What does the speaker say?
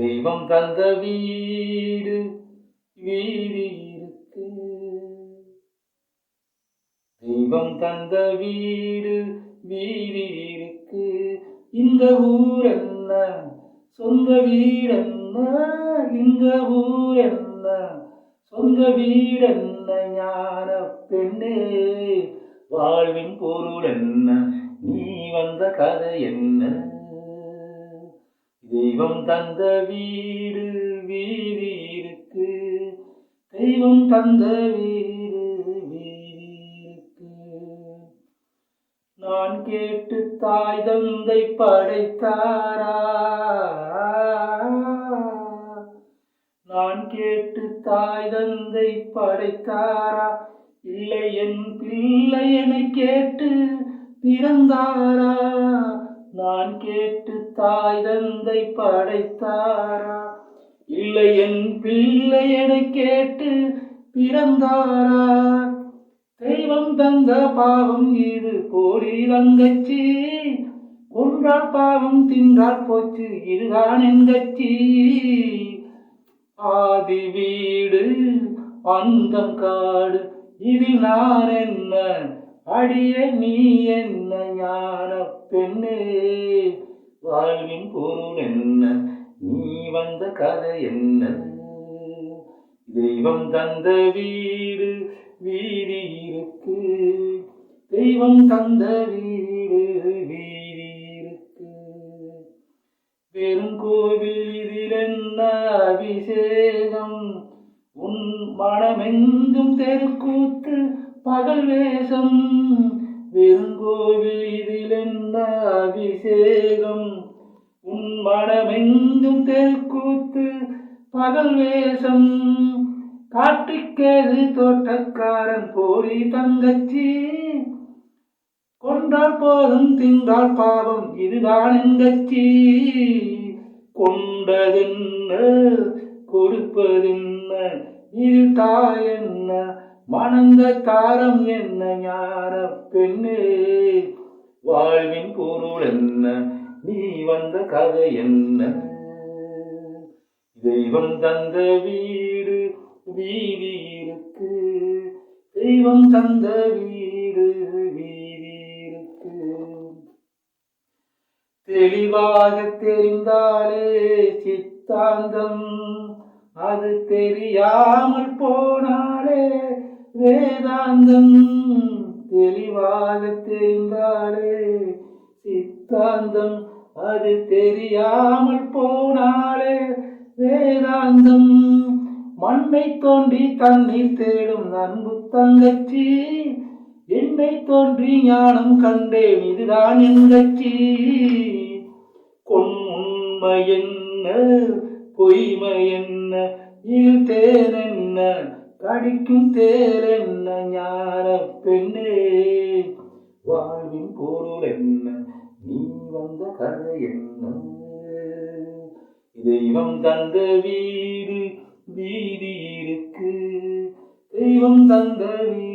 தெய்வம் தந்த வீடு வீடு இருக்கு. தெய்வம் தந்த வீடு வீடு இருக்கு. இந்த ஊர் என்ன? சொந்த வீடு என்ன? இந்த ஊர் என்ன? சொந்த வீடு என்ன? ஞான பெண்ணே வாழ்வின் பொருள் என்ன? நீ வந்த கதை என்ன? தெய்வம் தந்த வீடு வீதி இருக்கு தெய்வம் தந்த வீடு வீதி இருக்கு நான் கேட்டு தாய் தந்தை படைத்தாரா? நான் கேட்டு தாய் தந்தை படைத்தாரா? இல்லை என் பிள்ளை என கேட்டு பிறந்தாரா? நான் கேட்டு தாய் தந்தை படைத்தாரா? இல்லை என் பிள்ளை என கேட்டு பிறந்தாரா? தெய்வம் தந்த பாவம் இது கோடி தங்கச்சி. கொன்றால் பாவம் தின்றால் போச்சு இதுதான் என் ஆதி வீடு அந்தம் காடு இதில் நான் என்ன? அடிய நீ என்ன யார் பெண்ணே வாழ்வின் பொருள் என்ன? நீ வந்த கதை என்ன? தெய்வம் தந்த வீடு வீதி இருக்கு. தெய்வம் தந்த வீடு வீதி இருக்கு. வெறும் கோவில் இதில் என்ன அபிஷேகம்? உன் மனமெங்கும் தெருக்கூத்து பகல் வேஷம். பெருங்கோவில் இதில் என்ன அபிஷேகம்? உன் மனமெங்கும் தெற்கூத்து பகல் வேஷம். காட்டுக்கேது தோட்டக்காரன் போலி தங்கச்சி. கொன்றால் போதும் தின்றால் பாவம் இதுதான் எங்கச்சி கொண்டதென்ன கொடுப்பதென்ன இது தாய் என்ன? மணந்த தாரம் என்ன ஞான பெண்ணே? வாழ்வின் பொருள் என்ன? நீ வந்த கதை என்ன? தெய்வம் தந்த வீடு வீதி இருக்கு. தெய்வம் தந்த வீடு வீதி இருக்கு. தெளிவாக தெரிந்தாலே சித்தாந்தம். அது தெரியாமல் போனாலே வேதாந்தம் தெளிவாக தெரிந்தாலே சித்தாந்தம் அது தெரியாமல் போனாலே வேதாந்தம் மண்ணை தோன்றி தண்ணீர் தேடும் அன்பு தங்கச்சி என்னை தோன்றி ஞானம் கண்டேன் இதுதான் என் கட்சி. உண்மை என்ன பொய்மை என்ன இது தேன் என்ன கடிக்கும் தேர் என்ன ஞான பெண்ணே? வாழ்வின் பொருள் என்ன? நீ வந்த கதை என்ன? தெய்வம் தந்த வீடு வீதி இருக்கு. தெய்வம் தந்த வீடு